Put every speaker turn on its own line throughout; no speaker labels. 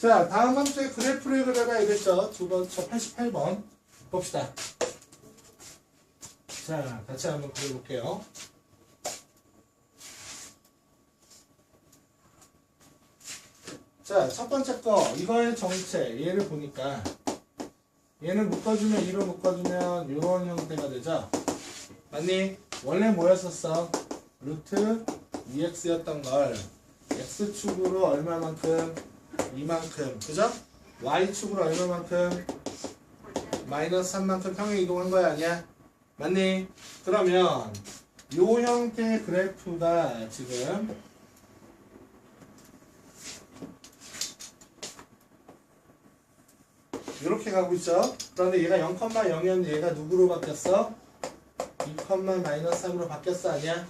자, 다음 함수의 그래프를 그려라 이랬죠. 두 번, 저 88번. 봅시다. 자, 같이 한번 그려볼게요. 자, 첫 번째 거, 이거의 정체, 얘를 보니까, 얘는 묶어주면, 이로 묶어주면, 이런 형태가 되죠? 맞니? 원래 뭐였었어? 루트 2x였던 걸, x축으로 얼마만큼? 이만큼. 그죠? y축으로 얼마만큼? 마이너스 3만큼 평행 이동한 거야, 아니야? 맞니? 그러면, 요 형태의 그래프가 지금, 이렇게 가고 있죠. 그런데 얘가 0,0이었는데 얘가 누구로 바뀌었어? 2, 마이너스 3으로 바뀌었어 아니야?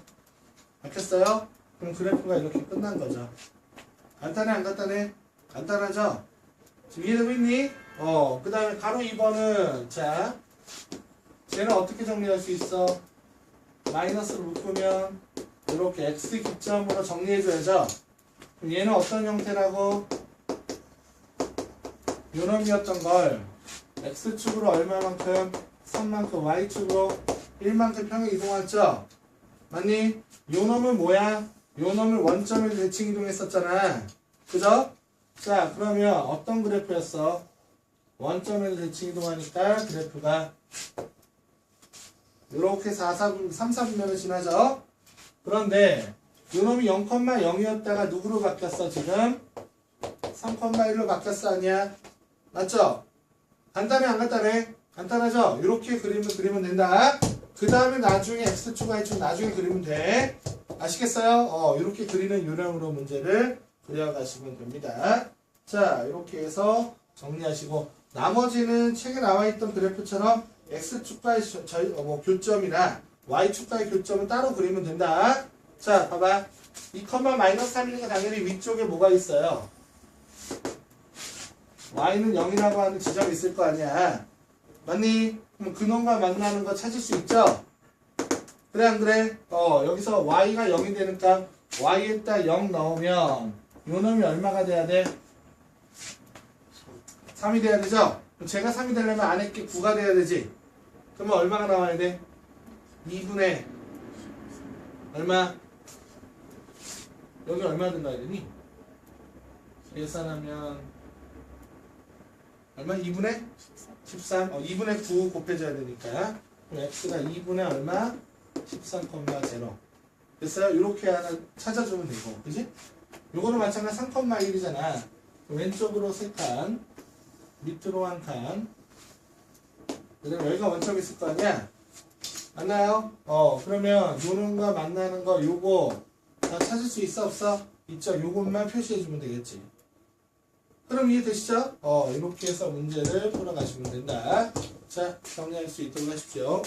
바뀌었어요? 그럼 그래프가 이렇게 끝난 거죠. 간단해 안 간단해? 간단하죠? 지금 이해되고 있니? 어, 그 다음에 가로 2번은 자 쟤는 어떻게 정리할 수 있어? 마이너스를 묶으면 이렇게 x 기점으로 정리해줘야죠. 그럼 얘는 어떤 형태라고? 요놈이었던 걸 x축으로 얼마만큼 3만큼 y축으로 1만큼 평행 이동했죠? 맞니? 요놈은 뭐야? 요놈을 원점을 대칭 이동했었잖아 그죠? 자 그러면 어떤 그래프였어? 원점에서 대칭 이동하니까 그래프가 이렇게 4, 4, 3, 4분면을 지나죠? 그런데 요놈이 0,0이었다가 누구로 바뀌었어 지금? 3,1로 바뀌었어 아니야? 맞죠? 간단해 안 간단해? 간단하죠? 이렇게 그림을 그리면 된다. 그 다음에 나중에 x축, y축 나중에 그리면 돼. 아시겠어요? 어, 이렇게 그리는 요령으로 문제를 그려가시면 됩니다. 자, 이렇게 해서 정리하시고 나머지는 책에 나와 있던 그래프처럼 x축과의 저- 저희 어, 뭐 교점이나 y축과의 교점은 따로 그리면 된다. 자, 봐봐. 2, 마이너스 3이니까 당연히 위쪽에 뭐가 있어요? y는 0이라고 하는 지점이 있을 거 아니야. 맞니? 그럼 근원과 만나는 거 찾을 수 있죠? 그래 안 그래? 어 여기서 y가 0이 되니까 y에다 0 넣으면 요 놈이 얼마가 돼야 돼? 3이 돼야 되죠? 그럼 제가 3이 되려면 안에 게 9가 돼야 되지? 그러면 얼마가 나와야 돼? 2분의 얼마? 여기 얼마 든가야 되니? 계산하면 얼마? 2분의 13? 어, 2분의 9 곱해줘야 되니까 그럼 x가 2분의 얼마? 13,0 됐어요? 이렇게 하나 찾아주면 되고 그지? 요거는 마찬가지 3,1이잖아 왼쪽으로 3칸 밑으로 한 칸 그다음에 여기가 원점 있을 거 아니야? 맞나요? 어 그러면 요놈과 만나는 거 요거 다 찾을 수 있어 없어? 있죠? 요것만 표시해주면 되겠지 그럼 이해되시죠? 어, 이렇게 해서 문제를 풀어가시면 된다. 자, 정리할 수 있도록 하십시오.